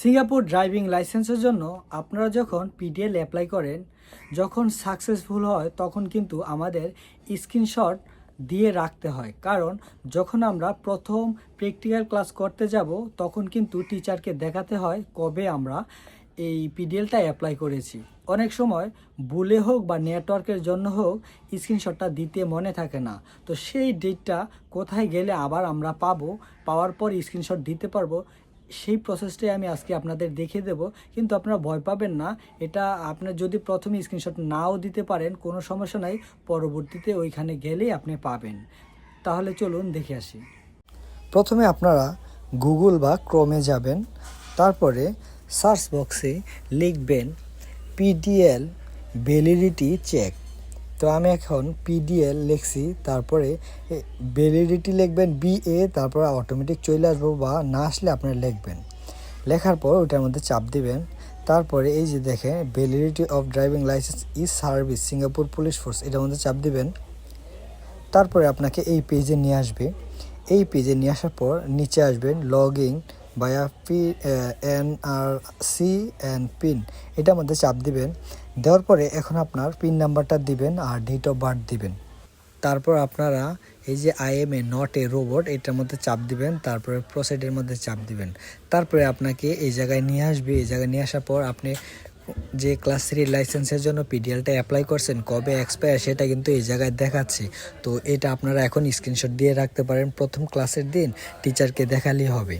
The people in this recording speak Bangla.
সিঙ্গাপুর ড্রাইভিং লাইসেন্সের জন্য আপনারা যখন পিডিএল অ্যাপ্লাই করেন, যখন সাকসেসফুল হয়, তখন কিন্তু আমাদের স্ক্রিনশট দিয়ে রাখতে হয়। কারণ যখন আমরা প্রথম প্র্যাকটিক্যাল ক্লাস করতে যাব, তখন কিন্তু টিচারকে দেখাতে হয় কবে আমরা এই পিডিএলটা অ্যাপ্লাই করেছি। অনেক সময় ভুলে হোক বা নেটওয়ার্কের জন্য হোক স্ক্রিনশটটা দিতে মনে থাকে না। তো সেই ডেটটা কোথায় গেলে আবার আমরা পাবো, পাওয়ার পর স্ক্রিনশট দিতে পারব সেই প্রসেসটাই আমি আজকে আপনাদের দেখিয়ে দেব। কিন্তু আপনারা ভয় পাবেন না। এটা আপনার যদি প্রথমে স্ক্রিনশট নাও দিতে পারেন, কোনো সমস্যা নাই। পরবর্তীতে ওইখানে গেলেই আপনি পাবেন। তাহলে চলুন দেখে আসি। প্রথমে আপনারা গুগল বা ক্রোমে যাবেন। তারপরে সার্চ বক্সে লিখবেন পিডিএল ভ্যালিডিটি চেক তো আমি এখন পিডিএল লিখছি, তারপরে ভ্যালিডিটি লিখবেন বিএ তারপর অটোমেটিক চলে আসব বা না আসলে আপনারা লিখবেন। লেখার পর ওইটার মধ্যে চাপ দিবেন। তারপরে এই যে দেখেন validity of driving licence is service Singapore police force এটার মধ্যে চাপ দিবেন। তারপরে আপনাকে এই পেজে নিয়ে আসবে। এই পেজে নিয়ে আসার পর নিচে আসবেন log in via P N R C and PIN এটার মধ্যে চাপ দিবেন। দেওয়ার পরে এখন আপনার পিন নাম্বারটা দিবেন আর ডেট অফ বার্থ দিবেন। তারপর আপনারা এই যে I am a not a robot এটার মধ্যে চাপ দিবেন। তারপরে প্রসেডের মধ্যে চাপ দিবেন। তারপরে আপনাকে এই জায়গায় নিয়ে আসবে। এই জায়গায় নিয়ে আসার পর আপনি যে ক্লাস থ্রি লাইসেন্সের জন্য পিডিএলটা অ্যাপ্লাই করছেন, কবে এক্সপায়ার সেটা কিন্তু এই জায়গায় দেখাচ্ছে। তো এটা আপনারা এখন স্ক্রিনশট দিয়ে রাখতে পারেন। প্রথম ক্লাসের দিন টিচারকে দেখালেই হবে।